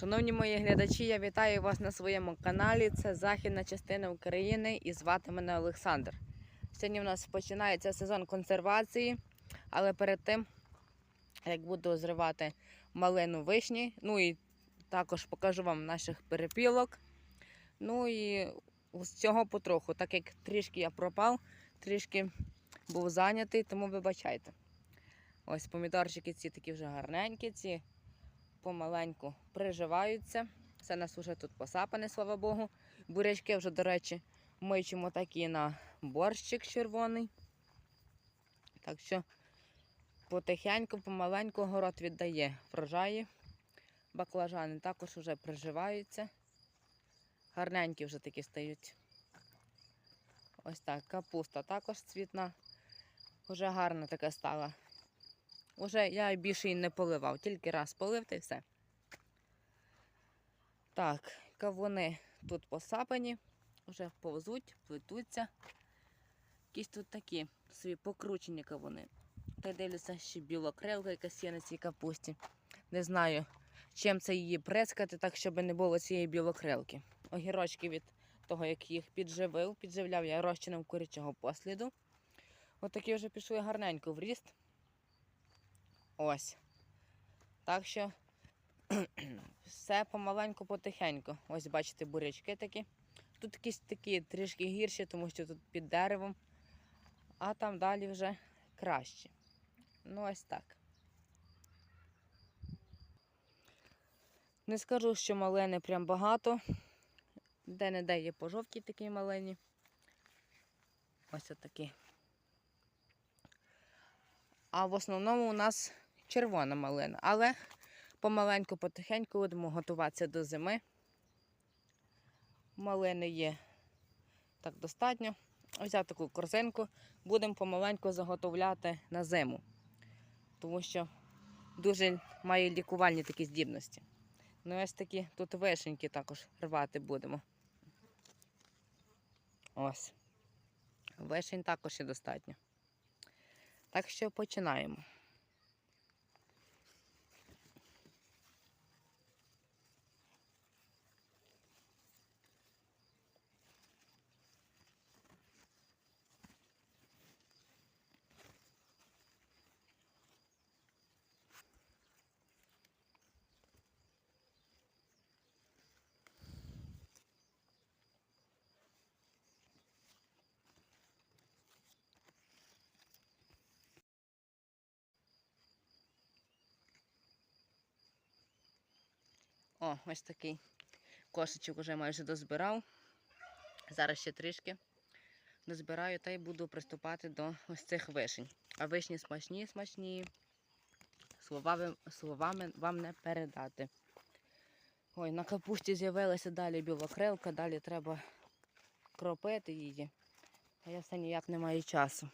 Шановні мої глядачі, я вітаю вас на своєму каналі. Це західна частина України і звати мене Олександр. Сьогодні в нас починається сезон консервації, але перед тим, як буду зривати малину вишні, ну і також покажу вам наших перепілок. Ну і з цього потроху, так як трішки я пропав, трішки був зайнятий, тому вибачайте. Ось помідорчики ці такі вже гарненькі, ці помаленьку приживаються. Це нас вже тут посапане, слава Богу. Бурячки вже, до речі, мичимо такі на борщик червоний. Так що потихеньку, помаленьку город віддає врожаї. Баклажани також вже приживаються. Гарненькі вже такі стають. Ось так, капуста також цвітна. Уже гарна така стала. Уже я більше і не поливав, тільки раз полив та й все. Так, кавуни тут посапані, вже повзуть, плетуться. Якісь тут такі собі покручені кавуни. Та дивлюся, ще білокрилка якась є на цій капусті. Не знаю, чим це її прескати, так, щоб не було цієї білокрилки. Огірочки від того, як їх підживив, підживляв я розчином курячого посліду. Отакі вже пішли гарненько в ріст. Ось. Так що все помаленьку, потихеньку. Ось бачите, бурячки такі. Тут якісь такі трішки гірші, тому що тут під деревом, а там далі вже краще. Ну, ось так. Не скажу, що малини прям багато. Де-не-де є пожовті такі малині. Ось отакі. А в основному у нас червона малина. Але помаленьку, потихеньку будемо готуватися до зими. Малини є так достатньо. Взяв таку корзинку, будемо помаленьку заготовляти на зиму. Тому що дуже має лікувальні такі здібності. Ну, ось такі тут вишеньки також рвати будемо. Ось. Вишень також є достатньо. Так що починаємо. О, ось такий кошечок уже майже дозбирав. Зараз ще трішки дозбираю та й буду приступати до ось цих вишень. А вишні смачні, смачні. Словами, словами вам не передати. Ой, на капусті з'явилася далі білокрилка, далі треба кропити її. А я все ніяк не маю часу.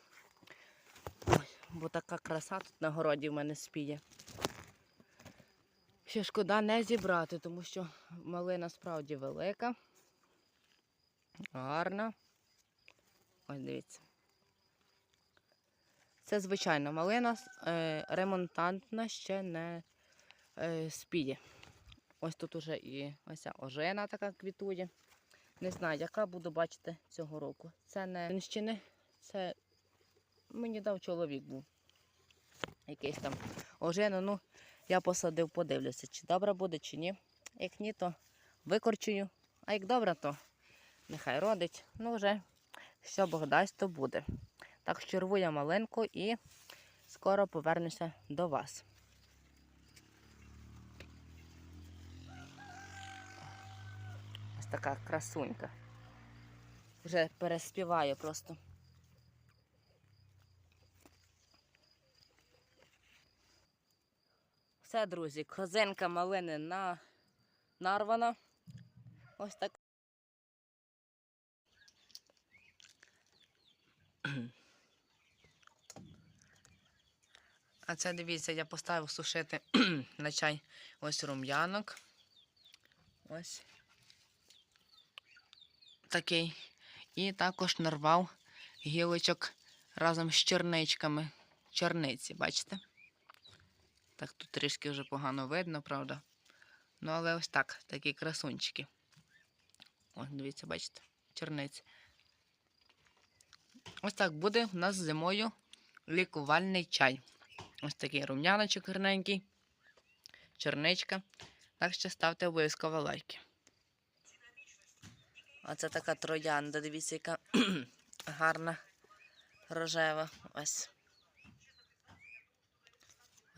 Ой, бо така краса тут на городі в мене спіє. Ще шкода не зібрати, тому що малина справді велика. Гарна. Ось дивіться. Це звичайна малина, е, ремонтантна ще не е, спіє. Ось тут уже і ось ця ожена така квітує. Не знаю, яка буду бачити цього року. Це не Вінщини, це мені дав чоловік був. Якийсь там ожену. Ну, я посадив, подивлюся, чи добре буде, чи ні. Як ні, то викорчую. А як добре, то нехай родить. Ну, вже що Бог дасть, то буде. Так що рву я маленьку і скоро повернуся до вас. Ось така красунька. Вже переспіває просто. Все, друзі, козенка малини на... нарвана. Ось так. А це дивіться, я поставив сушити на чай ось рум'янок. Ось такий. І також нарвав гілочок разом з черничками. Черниці, бачите? Так тут трішки вже погано видно, правда? Ну, але ось так, такі красунчики. Ось, дивіться, бачите, черниці. Ось так буде у нас зимою лікувальний чай. Ось такий рум'яночок гарненький, черничка. Так що ставте обов'язково лайки. Оце така троянда, дивіться, яка гарна рожева. Ось.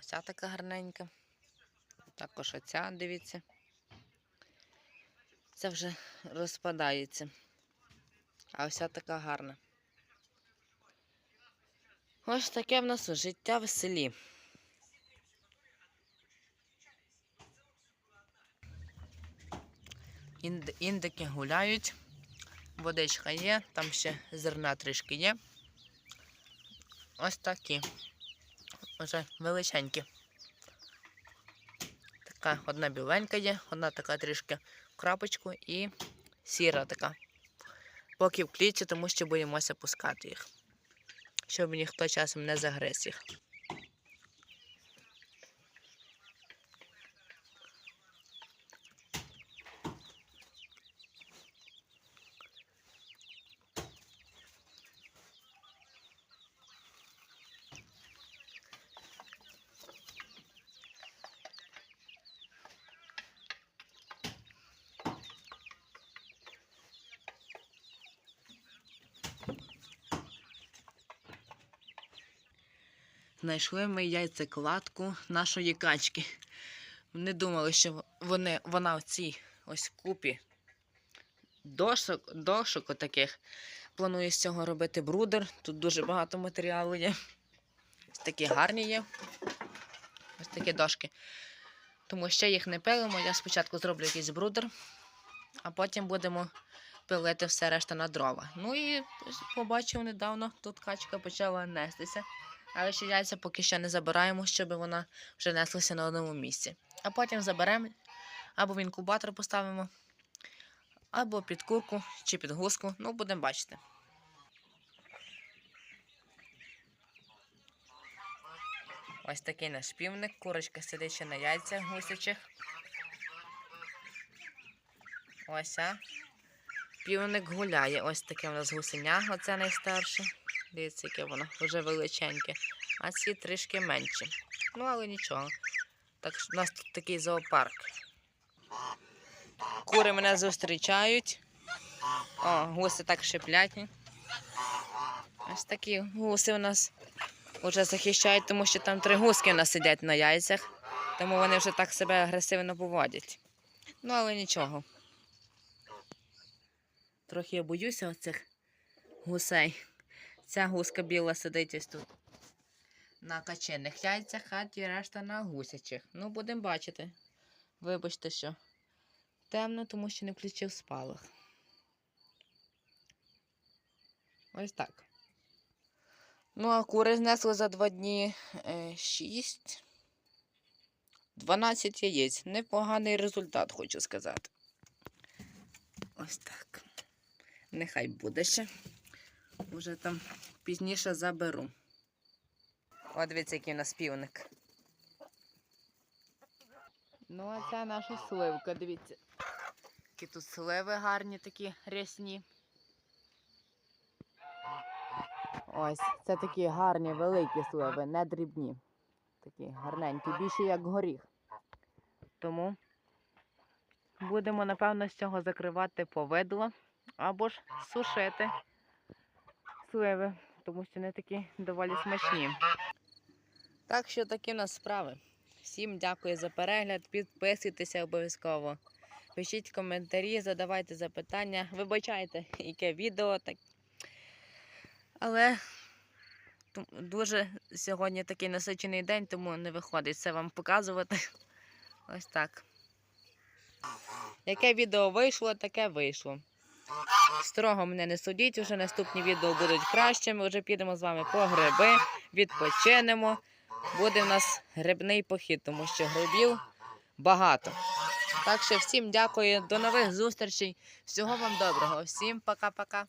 Ця така гарненька. Також оця, дивіться. Це вже розпадається. А ось така гарна. Ось таке в нас життя в селі. Інде- Індики гуляють, водичка є, там ще зерна трішки є. Ось такі. Вже величенькі. Така одна біленька є, одна така трішки в крапочку і сіра така. Поки в клітці, тому що боїмося пускати їх. Щоб ніхто часом не загриз їх. Знайшли ми яйцекладку нашої качки. Не думали, що вони, вона в цій ось купі дошок, дошок таких. Планую з цього робити брудер. Тут дуже багато матеріалу є. Ось такі гарні є. Ось такі дошки. Тому ще їх не пилимо. Я спочатку зроблю якийсь брудер, а потім будемо пилити все решта на дрова. Ну і побачив недавно, тут качка почала нестися. Але ще яйця поки що не забираємо, щоб вона вже неслася на одному місці. А потім заберемо або в інкубатор поставимо, або під курку чи під гуску. Ну, будемо бачити. Ось такий наш півник. Курочка сидить ще на яйцях гусячих. Ось а. Півник гуляє. Ось таке у нас гусеня, оце найстарше. Дивіться, яке воно вже величеньке. А ці трішки менші. Ну, але нічого. Так що у нас тут такий зоопарк. Кури мене зустрічають. О, гуси так шиплять. Ось такі гуси у нас вже захищають, тому що там три гуски у нас сидять на яйцях. Тому вони вже так себе агресивно поводять. Ну, але нічого. Трохи я боюся оцих гусей. Ця гуска біла сидить ось тут на качених яйцях, а ті решта на гусячих. Ну, будемо бачити. Вибачте, що темно, тому що не включив спалах. Ось так. Ну, а кури знесли за два дні е, 6. 12 яєць. Непоганий результат, хочу сказати. Ось так. Нехай буде ще. Уже там пізніше заберу. О, дивіться, який у нас півник. Ну, а це наша сливка, дивіться. Які тут сливи гарні такі рясні. Ось, це такі гарні, великі сливи, не дрібні. Такі гарненькі, більше як горіх. Тому будемо, напевно, з цього закривати повидло або ж сушити сливи, тому що вони такі доволі смачні. Так що такі в нас справи. Всім дякую за перегляд. Підписуйтеся обов'язково. Пишіть коментарі, задавайте запитання. Вибачайте, яке відео. Так. Але дуже сьогодні такий насичений день, тому не виходить це вам показувати. Ось так. Яке відео вийшло, таке вийшло. Строго мене не судіть, вже наступні відео будуть кращими. Вже підемо з вами по гриби, відпочинемо. Буде в нас грибний похід, тому що грибів багато. Так що всім дякую, до нових зустрічей. Всього вам доброго. Всім пока-пока.